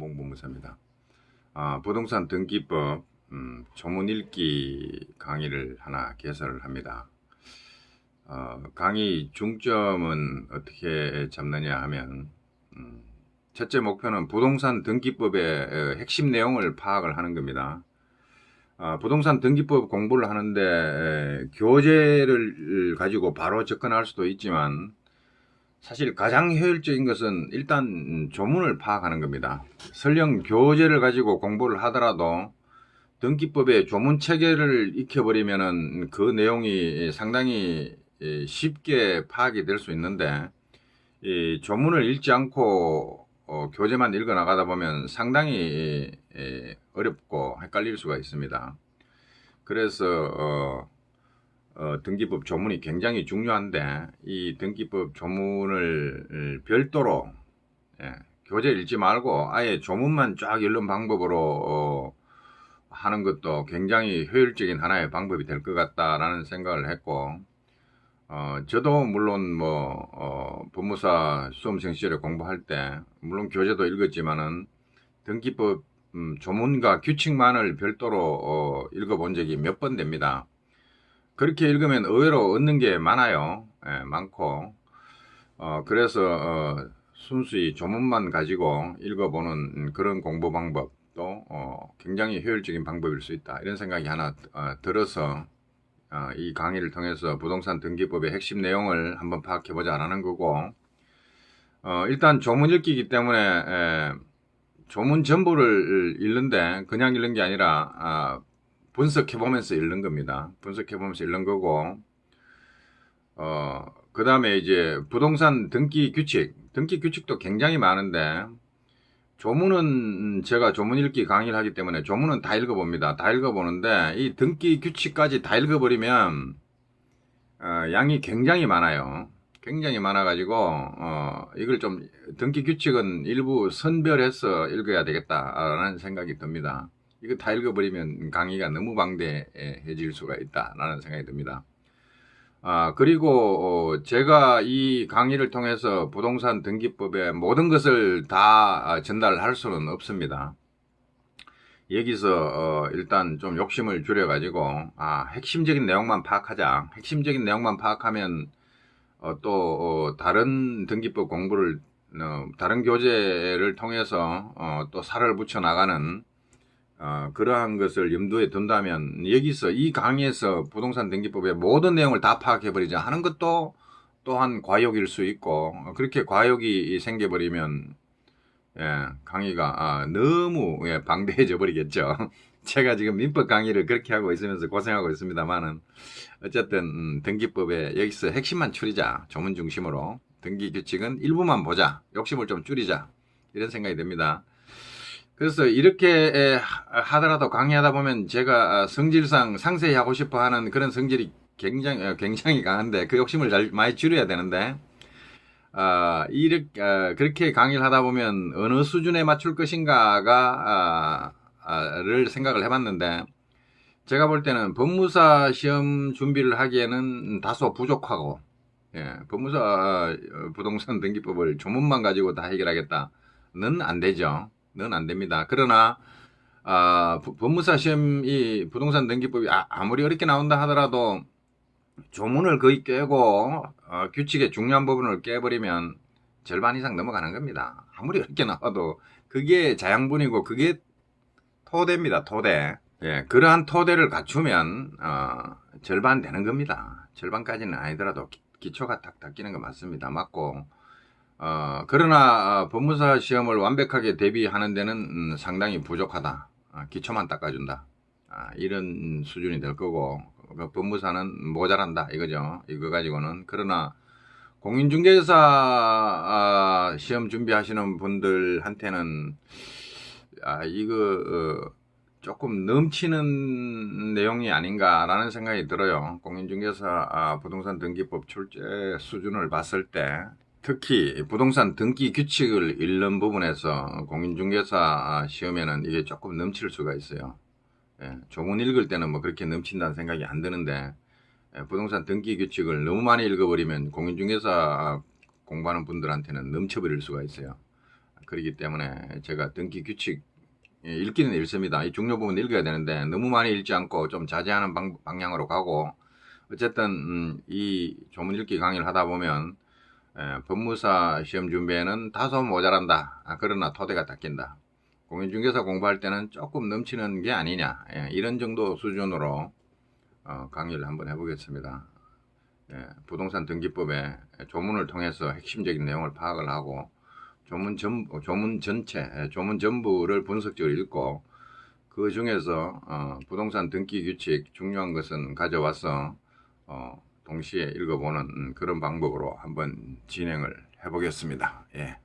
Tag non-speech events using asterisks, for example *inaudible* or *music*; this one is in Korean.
한봉본무사입니다. 아, 부동산 등기법 음, 조문 읽기 강의를 하나 개설을 합니다. 어, 강의 중점은 어떻게 잡느냐 하면 음, 첫째 목표는 부동산 등기법의 어, 핵심 내용을 파악을 하는 겁니다. 아, 부동산 등기법 공부를 하는데 에, 교재를 가지고 바로 접근할 수도 있지만 사실 가장 효율적인 것은 일단 조문을 파악하는 겁니다. 설령 교재를 가지고 공부를 하더라도 등기법의 조문 체계를 익혀버리면은 그 내용이 상당히 예, 쉽게 파악이 될 수 있는데 이 조문을 읽지 않고 어, 교재만 읽어 나가다 보면 상당히 예, 어렵고 헷갈릴 수가 있습니다. 그래서 어, 어, 등기법 조문이 굉장히 중요한데 이 등기법 조문을 별도로 예, 교재 읽지 말고 아예 조문만 쫙 읽는 방법으로 어, 하는 것도 굉장히 효율적인 하나의 방법이 될 것 같다라는 생각을 했고 어, 저도 물론 뭐 어, 법무사 수험생 시절에 공부할 때 물론 교재도 읽었지만은 등기법 음, 조문과 규칙만을 별도로 어, 읽어본 적이 몇 번 됩니다. 그렇게 읽으면 의외로 얻는 게 많아요. 예, 많고. 어, 그래서, 어, 순수히 조문만 가지고 읽어보는 그런 공부 방법도, 어, 굉장히 효율적인 방법일 수 있다. 이런 생각이 하나, 어, 들어서, 어, 이 강의를 통해서 부동산 등기법의 핵심 내용을 한번 파악해보자라는 거고, 어, 일단 조문 읽기이기 때문에, 에, 조문 전부를 읽는데, 그냥 읽는 게 아니라, 아, 분석해 보면서 읽는 겁니다. 분석해 보면서 읽는 거고, 어, 그 다음에 이제 부동산 등기 규칙, 등기 규칙도 굉장히 많은데, 조문은 제가 조문 읽기 강의를 하기 때문에 조문은 다 읽어봅니다. 다 읽어보는데, 이 등기 규칙까지 다 읽어버리면, 어, 양이 굉장히 많아요. 굉장히 많아가지고, 어, 이걸 좀, 등기 규칙은 일부 선별해서 읽어야 되겠다라는 생각이 듭니다. 이거 다 읽어버리면 강의가 너무 방대해질 수가 있다라는 생각이 듭니다. 아, 그리고 어, 제가 이 강의를 통해서 부동산 등기법의 모든 것을 다 전달할 수는 없습니다. 여기서 어, 일단 좀 욕심을 줄여가지고 아, 핵심적인 내용만 파악하자. 핵심적인 내용만 파악하면 어, 또 어, 다른 등기법 공부를 어, 다른 교재를 통해서 어, 또 살을 붙여 나가는 어, 그러한 것을 염두에 둔다면 여기서 이 강의에서 부동산 등기법의 모든 내용을 다 파악해버리자 하는 것도 또한 과욕일 수 있고 어, 그렇게 과욕이 생겨버리면 예, 강의가 아, 너무 예, 방대해져 버리겠죠. *laughs* 제가 지금 민법 강의를 그렇게 하고 있으면서 고생하고 있습니다만은 어쨌든 음, 등기법에 여기서 핵심만 추리자 조문 중심으로 등기 규칙은 일부만 보자 욕심을 좀 줄이자 이런 생각이 듭니다. 그래서 이렇게 하더라도 강의하다 보면 제가 성질상 상세히 하고 싶어 하는 그런 성질이 굉장히, 어, 굉장히 강한데 그 욕심을 잘 많이 줄여야 되는데, 아, 이렇게, 아, 그렇게 강의를 하다 보면 어느 수준에 맞출 것인가가, 아, 를 생각을 해봤는데, 제가 볼 때는 법무사 시험 준비를 하기에는 다소 부족하고, 예, 법무사 어, 부동산 *laughs* 등기법을 조문만 가지고 다 해결하겠다는 안 되죠. 는안 됩니다. 그러나 아, 법무사 시험이 부동산 등기법이 아, 무리 어렵게 나온다 하더라도 조문을 거의 깨고 어, 규칙의 중요한 부분을 깨버리면 절반 이상 넘어가는 겁니다. 아무리 어렵게 나와도 그게 자양분이고 그게 토대입니다. 토대. 예, 그러한 토대를 갖추면 어, 절반 되는 겁니다. 절반까지는 아니더라도 기, 초가 탁 닦이는 거 맞습니다. 맞고 어, 그러나 어, 법무사 시험을 완벽하게 대비하는 데는 음, 상당히 부족하다. 어, 기초만 닦아준다. 아, 이런 수준이 될 거고 그 법무사는 모자란다 이거죠. 이거 가지고는 그러나 공인중개사 아, 시험 준비하시는 분들한테는 아, 이거 어, 조금 넘치는 내용이 아닌가라는 생각이 들어요. 공인중개사 아, 부동산 등기법 출제 수준을 봤을 때 특히 부동산 등기 규칙을 읽는 부분에서 공인중개사 시험에는 이게 조금 넘칠 수가 있어요. 예, 조문 읽을 때는 뭐 그렇게 넘친다는 생각이 안 드는데 예, 부동산 등기 규칙을 너무 많이 읽어버리면 공인중개사 공부하는 분들한테는 넘쳐버릴 수가 있어요. 그렇기 때문에 제가 등기 규칙 예, 읽기는 읽습니다. 이 중요 부분 읽어야 되는데 너무 많이 읽지 않고 좀 자제하는 방, 방향으로 가고 어쨌든 음, 이 조문 읽기 강의를 하다 보면 에, 법무사 시험 준비에는 다소 모자란다. 아, 그러나 토대가 닦인다. 공인중개사 공부할 때는 조금 넘치는 게 아니냐. 예, 이런 정도 수준으로 어, 강의를 한번 해보겠습니다. 예, 부동산 등기법의 조문을 통해서 핵심적인 내용을 파악을 하고 조문 전 조문 전체, 예, 조문 전부를 분석적으로 읽고 그 중에서 어, 부동산 등기 규칙 중요한 것은 가져와서 어, 동시에 읽어보는 음, 그런 방법으로 한번 진행을 해보겠습니다. 예.